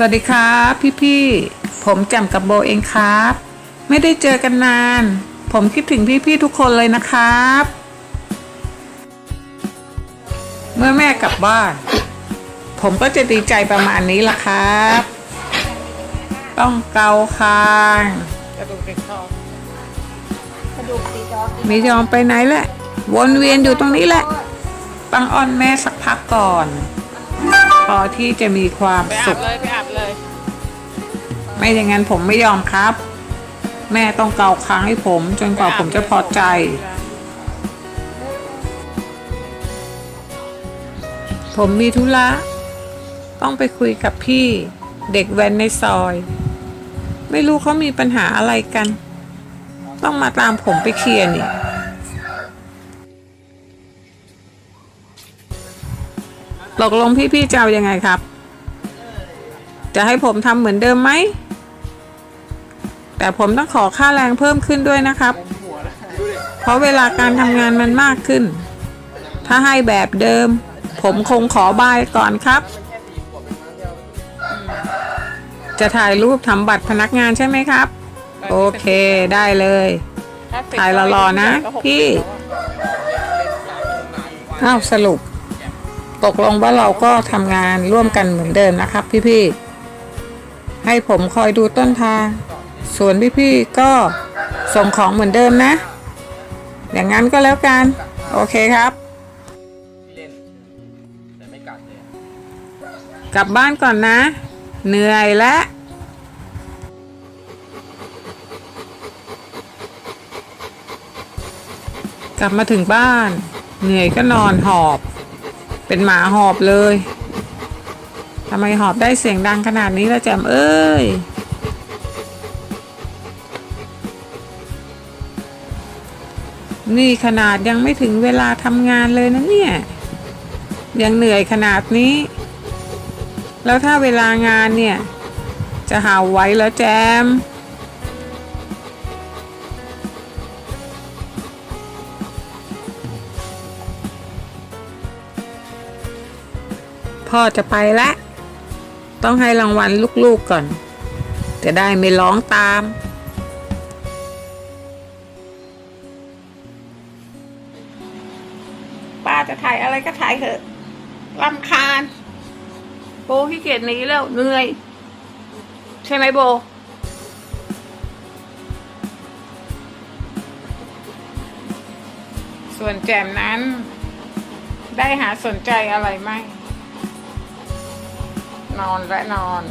สวัสดีครับพี่ๆ ผมแจ่มกับโบเองครับ ไม่ได้เจอกันนาน ผมคิดถึงพี่ๆ ทุกคนเลยนะครับ เมื่อแม่กลับบ้าน ผมก็จะดีใจประมาณนี้ล่ะครับ ต้องเกาคางกระดูกติดคอกระดูกสีจอม่ยอมไปไหนแหละ วนเวียนอยู่ตรงนี้แหละ ปังอ้อนแม่สักพักก่อนพอที่จะมีความสุข ไม่อย่างนั้นผมไม่ยอมครับ แม่ต้องเกาค้างให้ผมจนกว่าผมจะพอใจ ผมมีธุระต้องไปคุยกับพี่เด็กแว้นในซอย ไม่รู้เขามีปัญหาอะไรกัน ต้องมาตามผมไปเคลียร์นี่ตกลงพี่ๆจะเอายังไงครับ จะให้ผมทำเหมือนเดิมไหม แต่ผมต้องขอค่าแรงเพิ่มขึ้นด้วยนะครับ เพราะเวลาการทำงานมันมากขึ้น ถ้าให้แบบเดิม ผมคงขอบายก่อนครับ จะถ่ายรูปทำบัตรพนักงานใช่ไหมครับ โอเคได้เลย ถ่ายรอๆนะพี่อ้าวสรุป ตกลงว่าเราก็ทำงานร่วมกันเหมือนเดิมนะครับพี่ๆให้ผมคอยดูต้นทาง ส่วนพี่ๆก็ส่งของเหมือนเดิมนะ อย่างนั้นก็แล้วกัน โอเคครับ กลยกลับบ้านก่อนนะ เหนื่อยแล้วกลับมาถึงบ้าน เหนื่อยก็นอนหอบ เป็นหมาหอบเลยทำไมหอบได้เสียงดังขนาดนี้ละแจมเอ้ย นี่ขนาดยังไม่ถึงเวลาทำงานเลยนะเนี่ย ยังเหนื่อยขนาดนี้ แล้วถ้าเวลางานเนี่ย จะหาไว้แล้วแจม พ่อจะไปแล้วต้องให้รางวัลลูกๆก่อน จะได้ไม่ร้องตาม จะถ่ายอะไรก็ถ่ายเถอะรำคาญ โบขี้เกียจหนีแล้วเหนื่อย ใช่ไหมโบ ส่วนแจมนั้น ได้หาสนใจอะไรไหม นอนและนอน